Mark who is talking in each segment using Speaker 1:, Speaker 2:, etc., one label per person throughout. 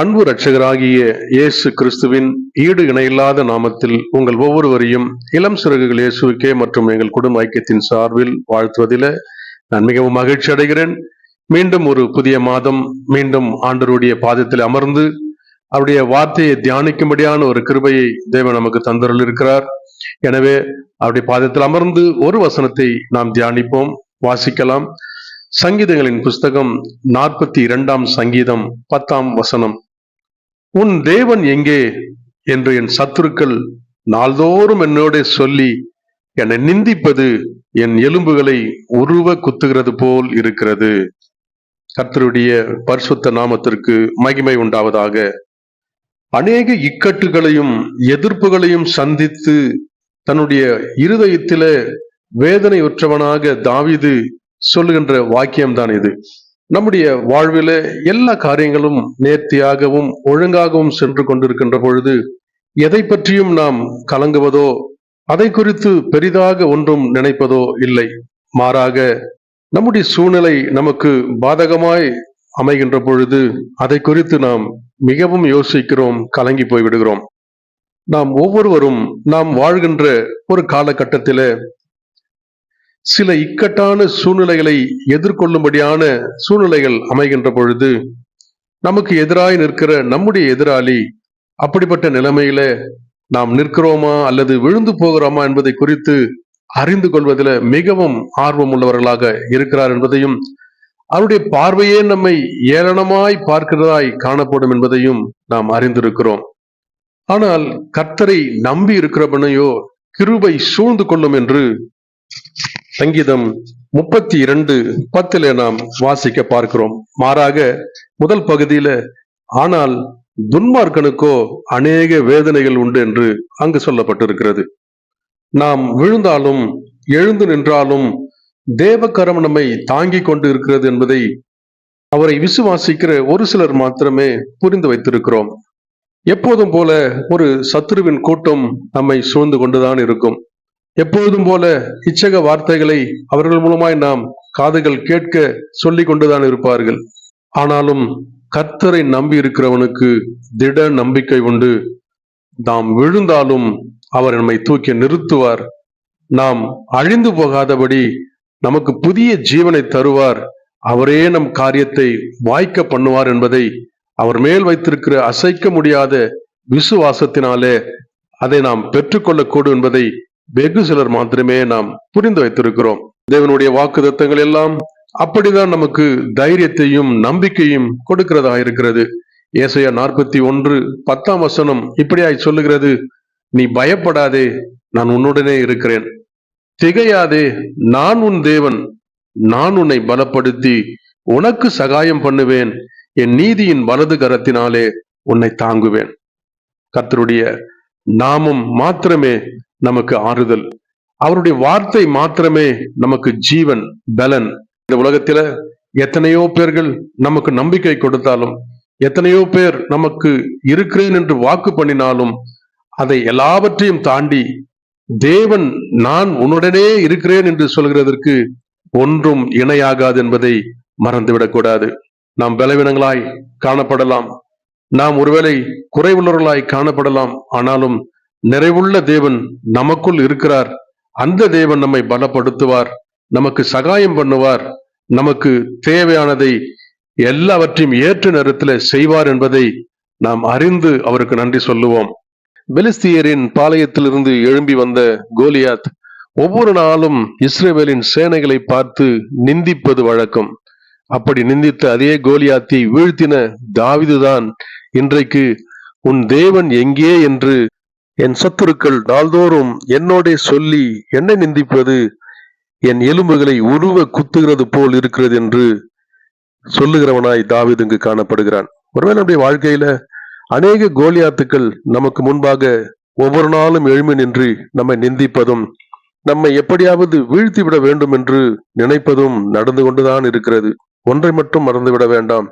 Speaker 1: அன்பு ரட்சகராகிய இயேசு கிறிஸ்துவின் ஈடு இணையில்லாத நாமத்தில் உங்கள் ஒவ்வொருவரையும் இளம் சிறகுகள் இயேசுக்கே மற்றும் எங்கள் குடும்ப ஐக்கியத்தின் சார்பில் வாழ்த்துவதில் நான் மிகவும் மகிழ்ச்சி அடைகிறேன். மீண்டும் ஒரு புதிய மாதம் மீண்டும் ஆண்டருடைய பாதத்தில் அமர்ந்து அவருடைய வார்த்தையை தியானிக்கும்படியான ஒரு கிருபையை தேவன் நமக்கு தந்தருள் இருக்கிறார் எனவே அவருடைய பாதத்தில் அமர்ந்து ஒரு வசனத்தை நாம் தியானிப்போம் வாசிக்கலாம். சங்கீதங்களின் புஸ்தகம் நாற்பத்தி இரண்டாம் சங்கீதம் பத்தாம் வசனம். உன் தேவன் எங்கே? என்று என் சத்துருக்கள் நாள்தோறும் என்னோட சொல்லி என்னை நிந்திப்பது என் எலும்புகளை உருவ குத்துகிறது போல் இருக்கிறது. கர்த்தருடைய பரிசுத்த நாமத்திற்கு மகிமை உண்டாவதாக. அநேக இக்கட்டுகளையும் எதிர்ப்புகளையும் சந்தித்து தன்னுடைய இருதயத்தில வேதனையுற்றவனாக தாவிது சொல்லுகின்ற வாக்கியம்தான் இது. நம்முடைய வாழ்வில எல்லா காரியங்களும் நேர்த்தியாகவும் ஒழுங்காகவும் சென்று கொண்டிருக்கின்ற பொழுது எதை பற்றியும் நாம் கலங்குவதோ அதை குறித்து பெரிதாக ஒன்றும் நினைப்பதோ இல்லை. மாறாக நம்முடைய சூழ்நிலை நமக்கு பாதகமாய் அமைகின்ற பொழுது அதை குறித்து நாம் மிகவும் யோசிக்கிறோம் கலங்கி போய்விடுகிறோம். நாம் ஒவ்வொருவரும் நாம் வாழ்கின்ற ஒரு காலகட்டத்தில சில இக்கட்டான சூழ்நிலைகளை எதிர்கொள்ளும்படியான சூழ்நிலைகள் அமைகின்ற பொழுது நமக்கு எதிராய் நிற்கிற நம்முடைய எதிராளி அப்படிப்பட்ட நிலைமையில நாம் நிற்கிறோமா அல்லது விழுந்து போகிறோமா என்பதை குறித்து அறிந்து கொள்வதில் மிகவும் ஆர்வம் உள்ளவர்களாக இருக்கிறார் என்பதையும் அவருடைய பார்வையே நம்மை ஏளனமாய் பார்க்கிறதாய் காணப்படும் என்பதையும் நாம் அறிந்திருக்கிறோம். ஆனால் கர்த்தரை நம்பி இருக்கிறவனையோ கிருபை சூழ்ந்து கொள்ளும் என்று சங்கீதம் முப்பத்தி இரண்டு பத்துல நாம் வாசிக்க பார்க்கிறோம். மாறாக முதல் பகுதியில ஆனால் துன்மார்க்கனுக்கோ அநேக வேதனைகள் உண்டு என்று அங்கு சொல்லப்பட்டிருக்கிறது. நாம் விழுந்தாலும் எழுந்து நின்றாலும் தேவக்கரம் நம்மை தாங்கிக் கொண்டு இருக்கிறது என்பதை அவரை விசுவாசிக்கிற ஒரு சிலர் மாத்திரமே புரிந்து வைத்திருக்கிறோம். எப்போதும் போல ஒரு சத்துருவின் கூட்டம் நம்மை சூழ்ந்து கொண்டுதான் இருக்கும். எப்பொழுதும் போல இச்சக வார்த்தைகளை அவர்கள் மூலமாய் நாம் காதுகள் கேட்க சொல்லி கொண்டுதான் இருப்பார்கள். ஆனாலும் கர்த்தரை நம்பி இருக்கிறவனுக்கு திட நம்பிக்கை உண்டு. நாம் விழுந்தாலும் அவர் நம்மை தூக்கி நிறுத்துவார். நாம் அழிந்து போகாதபடி நமக்கு புதிய ஜீவனை தருவார். அவரே நம் காரியத்தை வாய்க்க பண்ணுவார் என்பதை அவர் மேல் வைத்திருக்கிற அசைக்க முடியாத விசுவாசத்தினாலே அதை நாம் பெற்றுக்கொள்ளக்கூடும் என்பதை வெகு சிலர் மாத்திரமே நாம் புரிந்து வைத்திருக்கிறோம். தேவனுடைய வாக்கு எல்லாம் அப்படிதான் நமக்கு தைரியத்தையும் நம்பிக்கையும் கொடுக்கிறதா இருக்கிறது. ஏசையா நாற்பத்தி ஒன்று பத்தாம் வசனம் இப்படியாய் சொல்லுகிறது நீ பயப்படாதே நான் உன்னுடனே இருக்கிறேன். திகையாதே நான் உன் தேவன். நான் உன்னை பலப்படுத்தி உனக்கு சகாயம் பண்ணுவேன். என் நீதியின் வலது கரத்தினாலே உன்னை தாங்குவேன். கர்த்தருடைய நாமம் மாத்திரமே நமக்கு ஆறுதல். அவருடைய வார்த்தை மாத்திரமே நமக்கு ஜீவன் பலன். இந்த உலகத்தில எத்தனையோ பேர்கள் நமக்கு நம்பிக்கை கொடுத்தாலும் எத்தனையோ பேர் நமக்கு இருக்கிறேன் என்று வாக்கு பண்ணினாலும் அதை எல்லாவற்றையும் தாண்டி தேவன் நான் உன்னுடனே இருக்கிறேன் என்று சொல்கிறதற்கு ஒன்றும் இணையாகாது என்பதை மறந்துவிடக்கூடாது. நாம் பலவீனங்களாய் காணப்படலாம். நாம் ஒருவேளை குறைவுள்ளவர்களாய் காணப்படலாம். ஆனாலும் நிறைவுள்ள தேவன் நமக்குள் இருக்கிறார். அந்த தேவன் நம்மை பலப்படுத்துவார். நமக்கு சகாயம் பண்ணுவார். நமக்கு தேவையானதை எல்லாவற்றையும் ஏற்ற நேரத்தில் செய்வார் என்பதை நாம் அறிந்து அவருக்கு நன்றி சொல்லுவோம். பெலிஸ்தியரின் பாளையத்திலிருந்து எழும்பி வந்த கோலியாத் ஒவ்வொரு நாளும் இஸ்ரேவேலின் சேனைகளை பார்த்து நிந்திப்பது வழக்கம். அப்படி நிந்தித்த அதே கோலியாத்தை வீழ்த்தின தாவிதுதான் இன்றைக்கு உன் தேவன் எங்கே என்று என் சத்துருக்கள் நாள்தோறும் என்னோட சொல்லி என்னை நிந்திப்பது என் எலும்புகளை உருவ குத்துகிறது போல் இருக்கிறது என்று சொல்லுகிறவனாய் தாவிது இங்கு காணப்படுகிறான். ஒருவேளை நம்முடைய வாழ்க்கையில அநேக கோலியாத்துக்கள் நமக்கு முன்பாக ஒவ்வொரு நாளும் எழுமி நின்று நம்மை நிந்திப்பதும் நம்மை எப்படியாவது வீழ்த்தி விட வேண்டும் என்று நினைப்பதும் நடந்து கொண்டுதான் இருக்கிறது. ஒன்றை மட்டும் மறந்துவிட வேண்டாம்.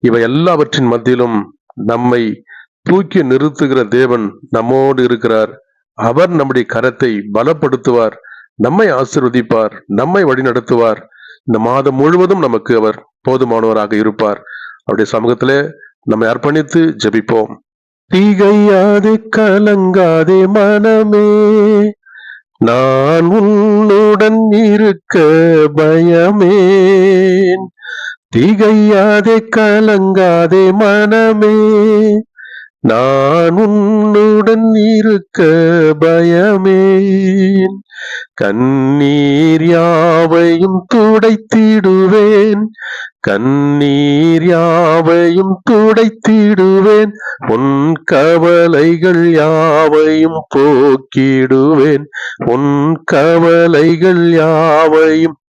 Speaker 1: இவை எல்லாவற்றின் மத்தியிலும் நம்மை தூக்கி நிறுத்துகிற தேவன் நம்மோடு இருக்கிறார். அவர் நம்முடைய கரத்தை பலப்படுத்துவார். நம்மை ஆசிர்வதிப்பார். நம்மை வழிநடத்துவார். இந்த மாதம் முழுவதும் நமக்கு அவர் போதுமானவராக இருப்பார். அவருடைய சமூகத்திலே நம்மை அர்ப்பணித்து ஜெபிப்போம். திகையாதே கலங்காதே மனமே. நான் உன்னுடன் இருக்க பயமே திகையாதே கலங்காதே மனமே. நான் உன்னுடன் இருக்க பயமேன். கண்ணீர் யாவையும் துடைத்திடுவேன். கண்ணீர் யாவையும் துடைத்திடுவேன். உன் கவலைகள் யாவையும் போக்கிடுவேன். உன் கவலைகள் யாவையும்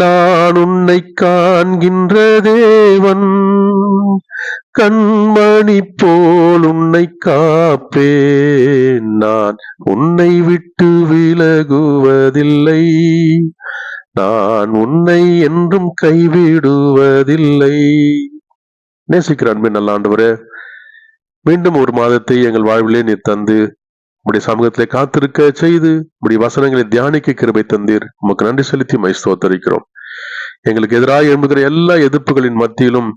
Speaker 1: நான் உன்னை காண்கின்ற தேவன் கண்மணி போல் உன்னை காப்பேன். நான் உன்னை விட்டு விலகுவதில்லை. நான் உன்னை என்றும் கைவிடுவதில்லை. நேசிக்கிற அன்பின் நல்ல ஆண்டவரே மீண்டும் ஒரு மாதத்தை எங்கள் வாழ்விலே நீ தந்து உடைய சமூகத்திலே காத்திருக்க செய்து உடைய வசனங்களை தியானிக்க கிருபை தந்தீர். உமக்கு நன்றி செலுத்தி மைஸ்தோத்தரிக்கிறோம் எங்களுக்கு எதிராக எழும்புகிற எல்லா எதிர்ப்புகளின் மத்தியிலும்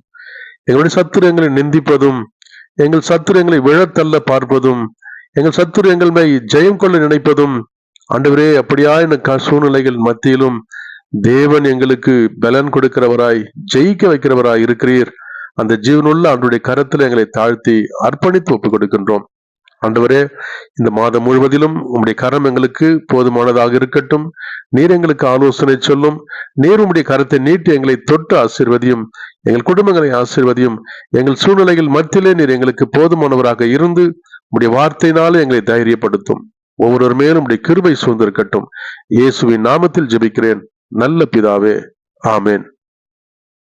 Speaker 1: எங்களுடைய சத்துரங்களை நிந்திப்பதும் எங்கள் சத்துரங்களை விழத்தள்ள பார்ப்பதும் எங்கள் சத்துரு எங்கள் மேல் ஜெயம் கொள்ள நினைப்பதும் ஆண்டவரே அப்படியா க- சூழ்நிலைகள் மத்தியிலும் தேவன் எங்களுக்கு பலன் கொடுக்கிறவராய் ஜெயிக்க வைக்கிறவராய் இருக்கிறீர். அந்த ஜீவனுள்ள அவருடைய கரத்தில் எங்களை தாழ்த்தி அர்ப்பணித்து ஒப்புக் கொடுக்கின்றோம் ஆண்டவரே இந்த மாதம் முழுவதிலும் உம்முடைய கரம் எங்களுக்கு போதுமானதாக இருக்கட்டும். நீர் எங்களுக்கு ஆலோசனை சொல்லும். நீர் உம்முடைய கரத்தை நீட்டி எங்களை தொட்டு ஆசீர்வதியும். எங்கள் குடும்பங்களை ஆசீர்வதியும். எங்கள் சூழ்நிலைகள் மத்தியிலே நீர் எங்களுக்கு போதுமானவராக இருந்து உம்முடைய வார்த்தையினாலே எங்களை தைரியப்படுத்தும். ஒவ்வொரு மேலும் உடைய கிருபை சூழ்ந்திருக்கட்டும். இயேசுவின் நாமத்தில் ஜெபிக்கிறேன். நல்ல பிதாவே. ஆமேன்.